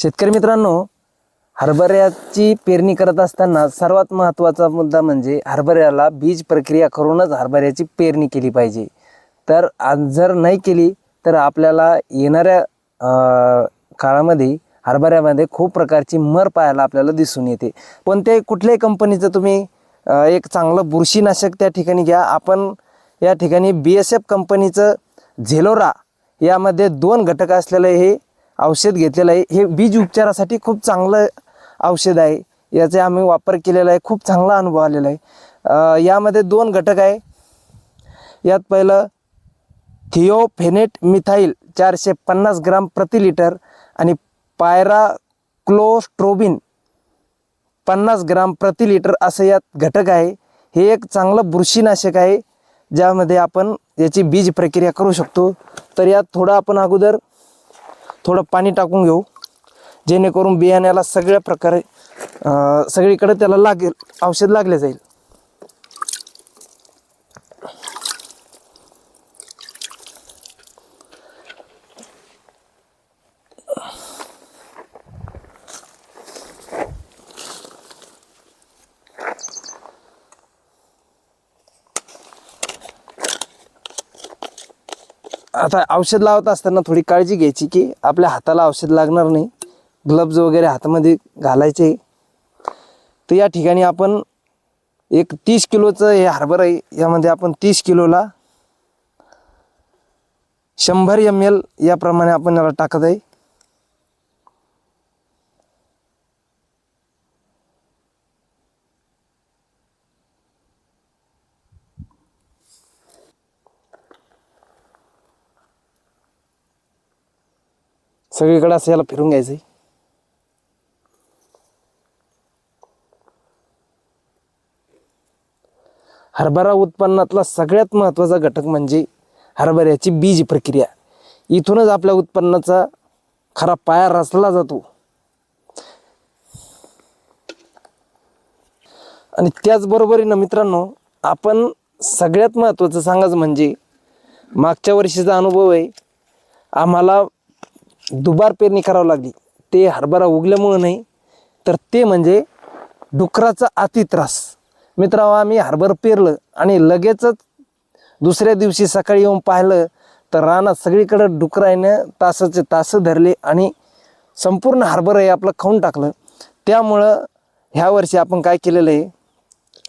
शेतकरी मित्रांनो हरभऱ्याची पेरणी करत असताना सर्वात महत्त्वाचा मुद्दा म्हणजे हरभऱ्याला बीज प्रक्रिया करूनच हरभऱ्याची पेरणी केली पाहिजे. तर आज जर नाही केली तर आपल्याला येणाऱ्या काळामध्ये हरभऱ्यामध्ये खूप प्रकारची मर पाहायला आपल्याला दिसून येते. कोणत्याही कुठल्याही कंपनीचं तुम्ही एक चांगलं बुरशीनाशक त्या ठिकाणी घ्या. आपण या ठिकाणी बी एस एफ कंपनीचं झेलोरा यामध्ये दोन घटक असलेलं हे औषध घेतलेलं आहे. हे बीज उपचारासाठी खूप चांगलं औषध आहे. याचे आम्ही वापर केलेला आहे. खूप चांगला अनुभव आलेला आहे. यामध्ये दोन घटक आहे. यात पहिलं थिओफेनेट मिथाईल चारशे पन्नास ग्राम प्रति लिटर आणि पायरा क्लोस्ट्रोबिन पन्नास ग्राम प्रति लिटर असं यात घटक आहे. हे एक चांगलं बुरशीनाशक आहे. ज्यामध्ये आपण याची बीज प्रक्रिया करू शकतो. तर यात थोडं आपण अगोदर थोडं पाणी टाकून घेऊ. जेणेकरून बियाण्याला सगळ्या प्रकारे सगळीकडे त्याला लागेल औषध लागले जाईल. आता औषध लावत असताना थोडी काळजी घ्यायची की आपल्या हाताला औषध लागणार नाही. ग्लब्ज वगैरे हातामध्ये घालायचे. तर या ठिकाणी आपण एक तीस किलोचं हे हार्बर आहे. यामध्ये आपण तीस किलोला शंभर एम एल याप्रमाणे आपण याला टाकत आहे. सगळीकडे असं याला फिरून घ्यायचं आहे हरभरा उत्पन्नातला सगळ्यात महत्त्वाचा घटक म्हणजे हरभऱ्याची बीज प्रक्रिया. इथूनच आपल्या उत्पन्नाचा खरा पाया रचला जातो. आणि त्याचबरोबरीनं मित्रांनो आपण सगळ्यात महत्त्वाचं सांगायचं म्हणजे मागच्या वर्षीचा अनुभव आहे आम्हाला दुबार पेरणी करावी लागली. ते हरभरा उगल्यामुळं नाही तर ते म्हणजे डुकराचा अति त्रास. मित्रांनो आम्ही हरभर पेरलं आणि लगेचच दुसऱ्या दिवशी सकाळी येऊन पाहिलं तर रानात सगळीकडं डुकरायनं तासाचे तास धरले आणि संपूर्ण हरभर हे आपलं खाऊन टाकलं. त्यामुळं ह्या वर्षी आपण काय केलेलं आहे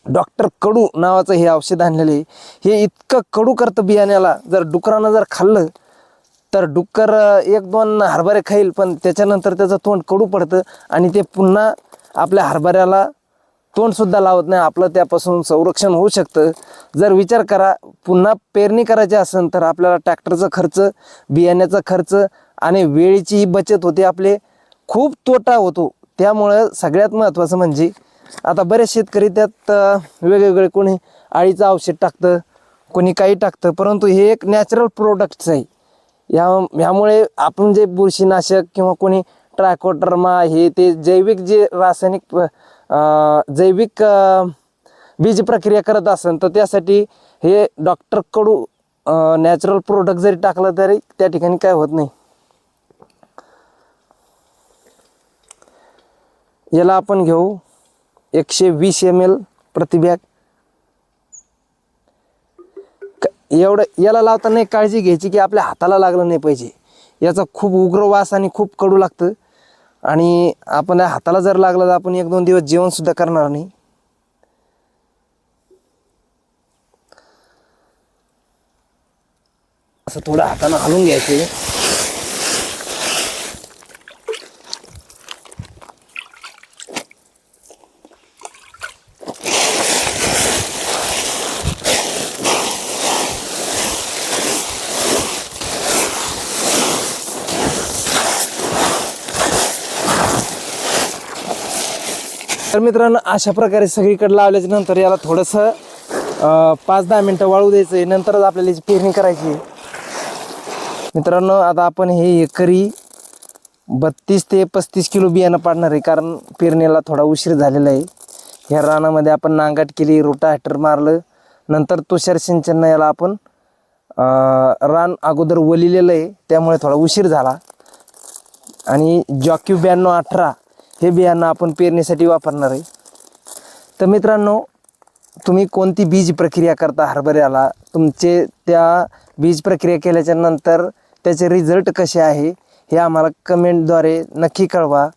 डॉक्टर कडू नावाचं हे औषध आणलेलं आहे. हे इतकं कडू करतं बियाण्याला जर डुकरानं जर खाल्लं तर डुक्कर एक दोन हरभरे खाईल पण त्याच्यानंतर त्याचं तोंड कडू पडतं आणि ते पुन्हा आपल्या हरभऱ्याला तोंडसुद्धा लावत नाही. आपलं त्यापासून संरक्षण होऊ शकतं. जर विचार करा पुन्हा पेरणी करायची असेल तर आपल्याला ट्रॅक्टरचा खर्च बियाण्याचा खर्च आणि वेळेचीही बचत होते. आपले खूप तोटा होतो. त्यामुळं सगळ्यात महत्त्वाचं म्हणजे आता बरेच शेतकरी त्यात वेगवेगळे कोणी आळीचं औषध टाकतं कोणी काही टाकतं परंतु हे एक नॅचरल प्रोडक्ट्स आहे. या ह्यामुळे आपण जे बुरशीनाशक किंवा कोणी ट्रायकोटर्मा हे ते जैविक जे रासायनिक जैविक बीज प्रक्रिया करत असेल तर त्यासाठी हे डॉक्टरकडू नॅचरल प्रोडक्ट जरी टाकलं तरी त्या ठिकाणी काय होत नाही. याला आपण घेऊ एकशे वीस एम एल प्रतिबॅग बॅग क- एवढं याला लावताना एक काळजी घ्यायची की आपल्या हाताला लागलं नाही पाहिजे. याचा खूप उग्र वास आणि खूप कडू लागतं. आणि आपण या हाताला जर लागलं तर आपण एक दोन दिवस जेवणसुद्धा करणार नाही. असं थोडं हातानं हलवून घ्यायचं. तर मित्रांनो अशा प्रकारे सगळीकडे लावल्याच्या नंतर याला थोडंसं पाच दहा मिनटं वाळू द्यायचं आहे नंतरच आपल्याला याची पेरणी करायची. आहे मित्रांनो आता आपण हे एकरी बत्तीस ते पस्तीस किलो बियाणं पाडणार आहे. कारण पेरणीला थोडा उशीर झालेला आहे. ह्या रानामध्ये आपण नांगाट केली रोटाहॅटर मारलं. नंतर तुषार सिंचन याला आपण रान अगोदर वलिलेलं आहे. त्यामुळे थोडा उशीर झाला. आणि जॉक्यू ब्याण्णव अठरा हे बियाणं आपण पेरणीसाठी वापरणार आहे. तर मित्रांनो तुम्ही कोणती बीज प्रक्रिया करता हरभऱ्याला? तुमचे त्या बीज प्रक्रिया केल्याच्यानंतर त्याचे रिझल्ट कसे आहे हे आम्हाला कमेंटद्वारे नक्की कळवा.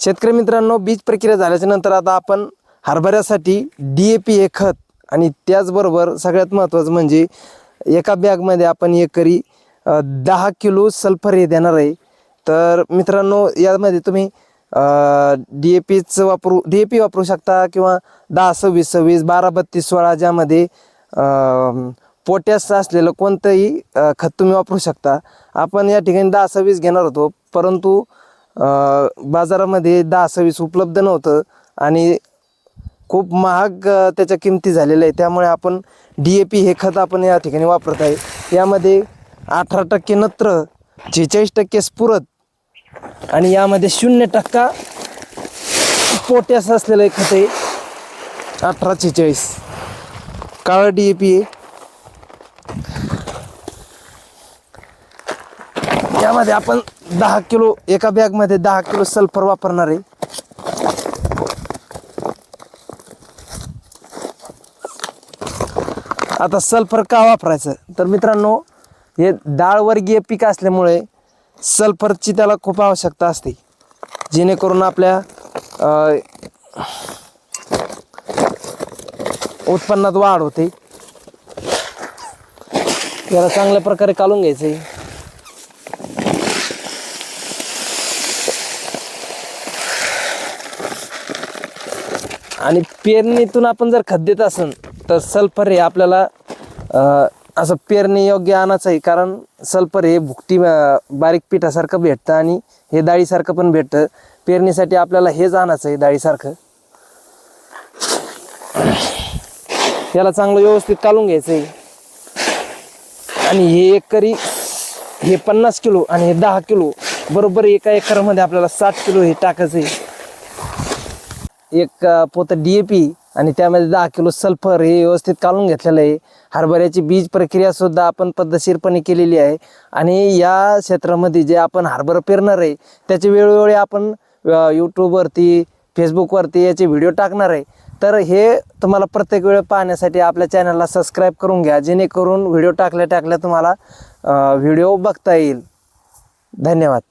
शेतकरी मित्रांनो बीज प्रक्रिया झाल्याच्यानंतर आता आपण हरभऱ्यासाठी डी ए पी हे खत आणि त्याचबरोबर सगळ्यात महत्त्वाचं म्हणजे एका बॅगमध्ये आपण एकरी दहा किलो सल्फर हे देणार आहे. तर मित्रांनो यामध्ये तुम्ही डी ए पीचं वापरू डी ए पी वापरू शकता किंवा दहा सव्वीस सव्वीस बारा बत्तीस सोळा ज्यामध्ये पोटॅश असलेलं कोणतंही खत तुम्ही वापरू शकता. आपण या ठिकाणी दहा सव्वीस घेणार होतो परंतु बाजारामध्ये दहा सव्वीस उपलब्ध नव्हतं आणि खूप महाग त्याच्या किमती झालेल्या आहे त्यामुळे आपण डी ए पी हे खत आपण या ठिकाणी वापरत आहे. यामध्ये अठरा टक्के नत्र छेचाळीस टक्के स्फुरत आणि यामध्ये शून्य टक्का पोटॅश असलेलं एक खत आहे. अठरा छेचाळीस काळा डी ए पी आहे. यामध्ये आपण दहा किलो एका बॅगमध्ये दहा किलो सल्फर वापरणार आहे. आता सल्फर का वापरायचं? तर मित्रांनो हे डाळवर्गीय पीक असल्यामुळे सल्फरची त्याला खूप आवश्यकता असते. जेणेकरून आपल्या उत्पन्नात वाढ होते. याला चांगल्या प्रकारे काढून घ्यायचं. आहे आणि पेरणीतून आपण जर खत देत असेल तर सल्फर हे आपल्याला असं पेरणी योग्य आणायचं आहे कारण सल्फर हे भुकटी बारीक पिठासारखं भेटतं आणि हे डाळीसारखं पण भेटतं. पेरणीसाठी आपल्याला हेच आणायचं आहे डाळीसारखं. याला चांगलं व्यवस्थित कालून घ्यायचं आहे आणि हे एकरी हे पन्नास किलो आणि हे दहा किलो बरोबर एका एकरमध्ये आपल्याला साठ किलो हे टाकायचं आहे एक पोतं डी ए पी आणि त्यामध्ये दहा किलो सल्फर हे व्यवस्थित काढून घेतलेलं आहे. हरभऱ्याची बीज प्रक्रियासुद्धा आपण पद्धतशीरपणे केलेली आहे. आणि या क्षेत्रामध्ये जे आपण हरभरा पेरणार आहे त्याचे वेळोवेळी आपण यूट्यूबवरती फेसबुकवरती याचे व्हिडिओ टाकणार आहे. तर हे तुम्हाला प्रत्येक वेळ पाहण्यासाठी आपल्या चॅनलला सबस्क्राईब करून घ्या जेणेकरून व्हिडिओ टाकल्या टाकल्या तुम्हाला व्हिडिओ बघता येईल. धन्यवाद.